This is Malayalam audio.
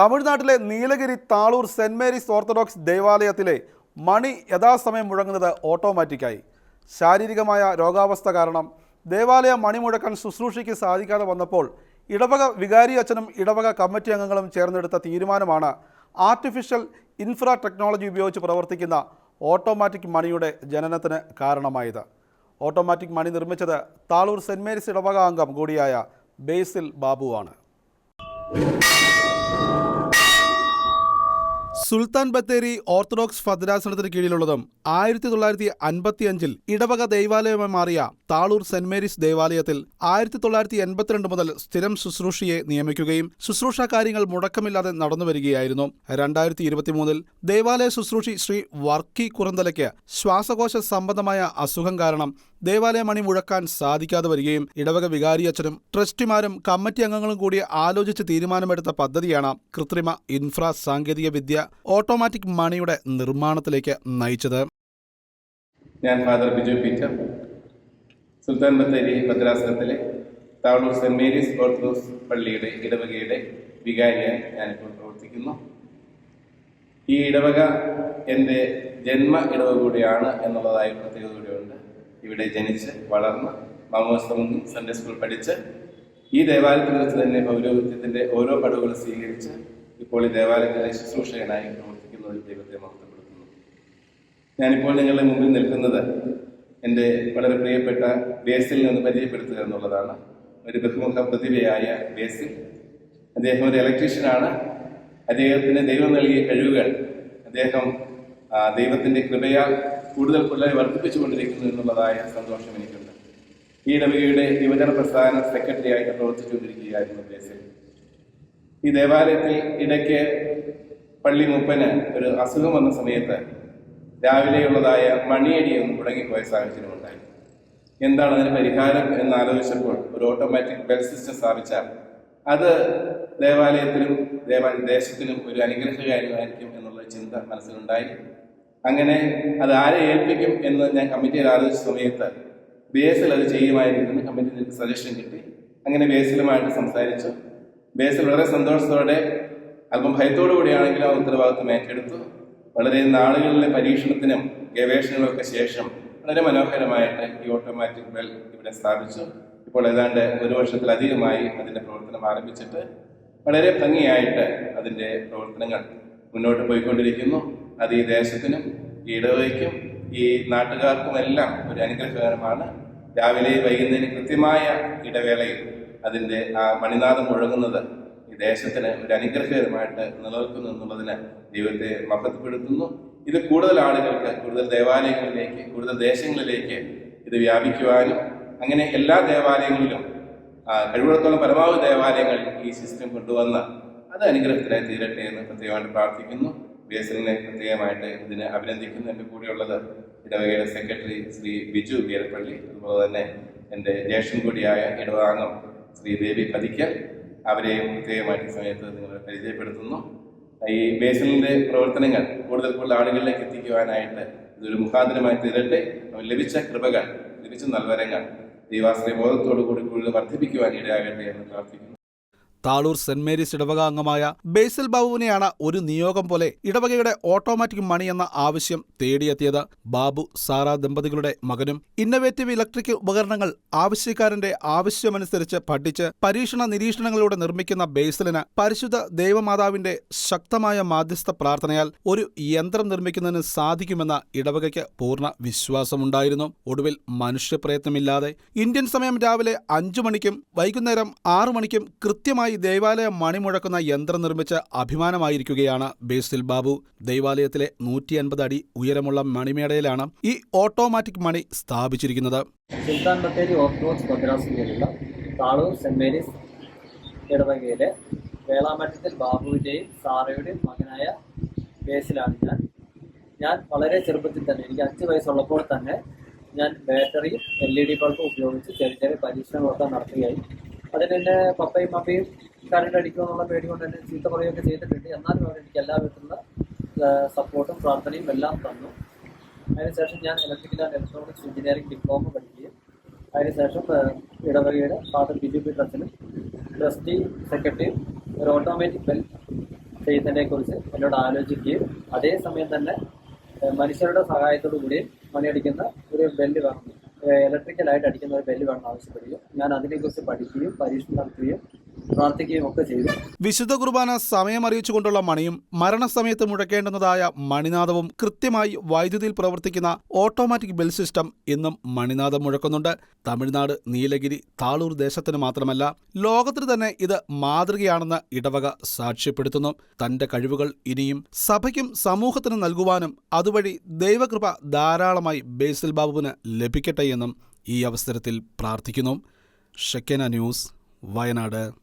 തമിഴ്നാട്ടിലെ Nilgiri Thalur Saint Mary's Orthodox ദേവാലയത്തിലെ മണി യഥാസമയം മുഴങ്ങുന്നത് ഓട്ടോമാറ്റിക്കായി. ശാരീരികമായ രോഗാവസ്ഥ കാരണം ദേവാലയ മണി മുഴക്കാൻ ശുശ്രൂഷയ്ക്ക് സാധിക്കാതെ വന്നപ്പോൾ ഇടവക വികാരി അച്ഛനും ഇടവക കമ്മിറ്റി അംഗങ്ങളും ചേർന്നെടുത്ത തീരുമാനമാണ് ആർട്ടിഫിഷ്യൽ ഇൻഫ്രാ ടെക്നോളജി ഉപയോഗിച്ച് പ്രവർത്തിക്കുന്ന ഓട്ടോമാറ്റിക് മണിയുടെ ജനനത്തിന് കാരണമായത്. ഓട്ടോമാറ്റിക് മണി നിർമ്മിച്ചത് താളൂർ സെന്റ് മേരീസ് ഇടവക അംഗം കൂടിയായ ബേസിൽ ബാബുവാണ്. സുൽത്താൻ ബത്തേരി ഓർത്തഡോക്സ് ഭദ്രാസനത്തിന് കീഴിലുള്ളതും ആയിരത്തി തൊള്ളായിരത്തി അൻപത്തി അഞ്ചിൽ ഇടവക ദൈവാലയമായി മാറിയ താളൂർ സെന്റ് മേരീസ് ദേവാലയത്തിൽ ആയിരത്തി തൊള്ളായിരത്തി എൺപത്തിരണ്ട് മുതൽ സ്ഥിരം ശുശ്രൂഷയെ നിയമിക്കുകയും ശുശ്രൂഷ കാര്യങ്ങൾ മുടക്കമില്ലാതെ നടന്നു വരികയായിരുന്നു. രണ്ടായിരത്തി ഇരുപത്തിമൂന്നിൽ ദേവാലയ ശുശ്രൂഷി ശ്രീ വർക്കി കുറന്തലയ്ക്ക് ശ്വാസകോശ സംബന്ധമായ അസുഖം കാരണം ദേവാലയ മണി മുഴക്കാൻ സാധിക്കാതെ വരികയും ഇടവക വികാരി അച്ഛനും ട്രസ്റ്റിമാരും കമ്മിറ്റി അംഗങ്ങളും കൂടി ആലോചിച്ച് തീരുമാനമെടുത്ത പദ്ധതിയാണ് കൃത്രിമ ഇൻഫ്രാ സാങ്കേതിക വിദ്യ ഓട്ടോമാറ്റിക് മണിയുടെ നിർമ്മാണത്തിലേക്ക് നയിച്ചത്. ഞാൻ ഫാദർ ബിജു പീറ്റർ സുൽത്താൻ ബത്തേരി ഭദ്രാസനത്തിലെ താവളൂർ സെന്റ് മേരീസ് ഓർത്തഡോക്സ് പള്ളിയുടെ ഇടവകയുടെ വികാരിയായി ഞാനിപ്പോൾ പ്രവർത്തിക്കുന്നു. ഈ ഇടവക എന്റെ ജന്മ ഇടവ കൂടിയാണ് എന്നുള്ളതായ പ്രത്യേകത കൂടിയുണ്ട്. ഇവിടെ ജനിച്ച് വളർന്ന് മാമോസ്തമുങ്ങി സൺഡേ സ്കൂൾ പഠിച്ച് ഈ ദേവാലയത്തിൽ വെച്ച് തന്നെ പൗരോഹിത്യത്തിന്റെ ഓരോ പടവുകളും സ്വീകരിച്ച് ഇപ്പോൾ ഈ ദേവാലയത്തിലെ ശുശ്രൂഷകനായി ഒരു ദൈവത്തെ മഹത്വപ്പെടുത്തുന്നു. ഞാനിപ്പോൾ നിങ്ങളുടെ മുമ്പിൽ നിൽക്കുന്നത് എന്റെ വളരെ പ്രിയപ്പെട്ട ബേസിൽ നിന്ന് പരിചയപ്പെടുത്തുക എന്നുള്ളതാണ്. ഒരു ബഹുമുഖ പ്രതിഭയായ ബേസിൽ. അദ്ദേഹം ഒരു ഇലക്ട്രീഷ്യനാണ് അദ്ദേഹത്തിന് ദൈവം നൽകിയ കഴിവുകൾ അദ്ദേഹം ദൈവത്തിന്റെ കൃപയാൽ കൂടുതൽ പിള്ളേരെ വർദ്ധിപ്പിച്ചുകൊണ്ടിരിക്കുന്നു എന്നുള്ളതായ സന്തോഷം എനിക്കുണ്ട്. ഈ ഇടവകയുടെ യുവജന പ്രസ്ഥാന സെക്രട്ടറി ആയിട്ട് പ്രവർത്തിച്ചുകൊണ്ടിരിക്കുകയായിരുന്നു ബേസിൽ. ഈ ദേവാലയത്തിൽ ഇടയ്ക്ക് പള്ളി മുപ്പന് ഒരു അസുഖം വന്ന സമയത്ത് രാവിലെയുള്ളതായ മണിയടി ഒന്ന് മുടങ്ങിപ്പോയ സാഹചര്യമുണ്ടായി എന്താണ് അതിന് പരിഹാരം എന്ന് ആലോചിച്ചപ്പോൾ ഒരു ഓട്ടോമാറ്റിക് ബെൽ സിസ്റ്റം സ്ഥാപിച്ചാൽ അത് ദേവാലയത്തിലും ദേവാലയ ദേശത്തിനും ഒരു അനുഗ്രഹകാര്യമായിരിക്കും എന്നുള്ള ചിന്ത മനസ്സിലുണ്ടായി. അങ്ങനെ അത് ആരെ ഏൽപ്പിക്കും എന്ന് ഞാൻ കമ്മിറ്റിയിൽ ആലോചിച്ച സമയത്ത് ബി എസിൽ അത് ചെയ്യുമായിരിക്കും കമ്മിറ്റി സജഷൻ കിട്ടി. അങ്ങനെ ബി എസിലുമായിട്ട് സംസാരിച്ചു. ബി എസിൽ വളരെ സന്തോഷത്തോടെ അല്പം ഭയത്തോടു കൂടിയാണെങ്കിലും ആ ഉത്തരവാദിത്വം ഏറ്റെടുത്തു. വളരെ നാളുകളിലെ പരീക്ഷണത്തിനും ഗവേഷണങ്ങൾക്കൊക്കെ ശേഷം വളരെ മനോഹരമായിട്ട് ഈ ഓട്ടോമാറ്റിക് ബെൽ ഇവിടെ സ്ഥാപിച്ചു. ഇപ്പോൾ ഏതാണ്ട് ഒരു വർഷത്തിലധികമായി അതിന്റെ പ്രവർത്തനം ആരംഭിച്ചിട്ട് വളരെ ഭംഗിയായിട്ട് അതിന്റെ പ്രവർത്തനങ്ങൾ മുന്നോട്ട് പോയിക്കൊണ്ടിരിക്കുന്നു. അത് ഈ ദേശത്തിനും ഈ ഇടവയ്ക്കും ഈ നാട്ടുകാർക്കുമെല്ലാം ഒരു അനുഗ്രഹകരമാണ്. രാവിലെ വൈകുന്നേരം കൃത്യമായ ഇടവേളയിൽ അതിന്റെ ആ മണിനാഥം മുഴങ്ങുന്നത് ഈ ദേശത്തിന് ഒരു അനുഗ്രഹകരമായിട്ട് നിലനിൽക്കുന്നു എന്നുള്ളതിന് ദൈവത്തെ മഹത്വപ്പെടുത്തുന്നു. ഇത് കൂടുതൽ ആളുകൾക്ക് കൂടുതൽ ദേവാലയങ്ങളിലേക്ക് കൂടുതൽ ദേശങ്ങളിലേക്ക് ഇത് വ്യാപിക്കുവാനും അങ്ങനെ എല്ലാ ദേവാലയങ്ങളിലും കഴിവുള്ളത്തോളം പരമാവധി ദേവാലയങ്ങളിൽ ഈ സിസ്റ്റം കൊണ്ടുവന്ന് അത് അനുഗ്രഹത്തിനായി തീരട്ടെ എന്ന് പ്രത്യേകമായിട്ട് പ്രാർത്ഥിക്കുന്നു. ബേസിലിനെ പ്രത്യേകമായിട്ട് ഇതിനെ അഭിനന്ദിക്കുന്നു. എന്റെ കൂടെയുള്ളത് ഇടവകയുടെ സെക്രട്ടറി ശ്രീ ബിജു വീരപ്പള്ളി അതുപോലെ തന്നെ എന്റെ ജ്യേഷ്ഠൻ കൂടിയായ ഇടവാംഗം ശ്രീ ദേവി പതിക്കൽ. അവരെയും പ്രത്യേകമായിട്ട് സമയത്ത് നിങ്ങളെ പരിചയപ്പെടുത്തുന്നു. ഈ ബേസിലിന്റെ പ്രവർത്തനങ്ങൾ കൂടുതൽ കൂടുതൽ ആളുകളിലേക്ക് എത്തിക്കുവാനായിട്ട് ഇതൊരു മുഖാന്തരമായി തീരട്ടെ. ലഭിച്ച കൃപകൾ ലഭിച്ച നൽവരങ്ങൾ ദൈവാശ്രയ ബോധത്തോടു കൂടി കൂടുതൽ വർദ്ധിപ്പിക്കുവാൻ ഇടയാകട്ടെ എന്ന് പ്രാർത്ഥിക്കുന്നു. താളൂർ സെന്റ് മേരീസ് ഇടവക അംഗമായ ബേസിൽ ബാബുവിനെയാണ് ഒരു നിയോഗം പോലെ ഇടവകയുടെ ഓട്ടോമാറ്റിക് മണി എന്ന ആവശ്യം തേടിയെത്തിയത്. ബാബു സാറ ദമ്പതികളുടെ മകനും ഇന്നവേറ്റീവ് ഇലക്ട്രിക് ഉപകരണങ്ങൾ ആവശ്യക്കാരന്റെ ആവശ്യമനുസരിച്ച് പഠിച്ച് പരീക്ഷണ നിരീക്ഷണങ്ങളിലൂടെ നിർമ്മിക്കുന്ന ബേസിലിന് പരിശുദ്ധ ദേവമാതാവിന്റെ ശക്തമായ മാധ്യസ്ഥ പ്രാർത്ഥനയാൽ ഒരു യന്ത്രം നിർമ്മിക്കുന്നതിന് സാധിക്കുമെന്ന ഇടവകയ്ക്ക് പൂർണ വിശ്വാസമുണ്ടായിരുന്നു. ഒടുവിൽ മനുഷ്യപ്രയത്നമില്ലാതെ ഇന്ത്യൻ സമയം രാവിലെ അഞ്ചു മണിക്കും വൈകുന്നേരം ആറു മണിക്കും കൃത്യമായി ദേവാലയ ദേവാലയം മണിമുഴക്കുന്ന യന്ത്രം നിർമ്മിച്ച് അഭിമാനമായിരിക്കുകയാണ് ബേസിൽ ബാബു. ദേവാലയത്തിലെ നൂറ്റി അൻപത് അടി ഉയരമുള്ള മണിമേടയിലാണ് ഈ ഓട്ടോമാറ്റിക് മണി സ്ഥാപിച്ചിരിക്കുന്നത്. Sultan Bathery Orthodox Thalur Saint Mary's ഇടവകയിലെ വേളാമറ്റത്തിൽ ബാബുവിന്റെയും സാറയുടെയും മകനായ ബേസിലാണ് ഞാൻ. ഞാൻ വളരെ ചെറുപ്പത്തിൽ തന്നെ എനിക്ക് അഞ്ച് വയസ്സുള്ളപ്പോൾ തന്നെ ഞാൻ ബാറ്ററിയും എൽ ഇ ഡി ബൾബും ഉപയോഗിച്ച് ചെറിയ ചെറിയ പരീക്ഷണങ്ങളൊക്കെ നടത്തുകയായി. അതിന് പപ്പയും മമ്മയും കറണ്ട് അടിക്കുമെന്നുള്ള പേടി കൊണ്ട് തന്നെ ചീത്ത പറയുകയൊക്കെ ചെയ്തിട്ടുണ്ട്. എന്നാലും അവർ എനിക്ക് എല്ലാ വിധത്തിലുള്ള സപ്പോർട്ടും പ്രാർത്ഥനയും എല്ലാം തന്നു. അതിനുശേഷം ഞാൻ electrical and electronics engineering diploma പഠിക്കുകയും അതിനുശേഷം ഇടവകയുടെ ഫാദർ ബിജു പി ട്രസ്റ്റിനും ട്രസ്റ്റി സെക്രട്ടറിയും ഒരു ഓട്ടോമാറ്റിക് ബെൽ ചെയ്യുന്നതിനെക്കുറിച്ച് എന്നോട് ആലോചിക്കുകയും അതേസമയം തന്നെ മനുഷ്യരുടെ സഹായത്തോടു കൂടി മണിയടിക്കുന്ന ഒരു ബെല്ല് വേണം ഇലക്ട്രിക്കലായിട്ട് അടിക്കുന്ന ഒരു ബെല്ല് വേണം ആവശ്യപ്പെടുകയും ഞാൻ അതിനെക്കുറിച്ച് പഠിക്കുകയും പരീക്ഷണം നടത്തുകയും പ്രാർത്ഥിക്കുകയും ഒക്കെ ചെയ്തു. വിശുദ്ധ കുർബാന സമയമറിയിച്ചുകൊണ്ടുള്ള മണിയും മരണസമയത്ത് മുഴക്കേണ്ടുന്നതായ മണിനാദവും കൃത്യമായി വൈദ്യുതിയിൽ പ്രവർത്തിക്കുന്ന ഓട്ടോമാറ്റിക് ബെൽ സിസ്റ്റം ഇന്നും മണിനാദം മുഴക്കുന്നുണ്ട്. തമിഴ്നാട് നീലഗിരി താളൂർ ദേശത്തിന് മാത്രമല്ല ലോകത്തിന് തന്നെ ഇത് മാതൃകയാണെന്ന് ഇടവക സാക്ഷ്യപ്പെടുത്തുന്നു. തന്റെ കഴിവുകൾ ഇനിയും സഭയ്ക്കും സമൂഹത്തിന് നൽകുവാനും അതുവഴി ദൈവകൃപ ധാരാളമായി ബേസിൽ ബാബുവിന് ലഭിക്കട്ടെ എന്നും ഈ അവസരത്തിൽ പ്രാർത്ഥിക്കുന്നു. Shekinah news Wayanad.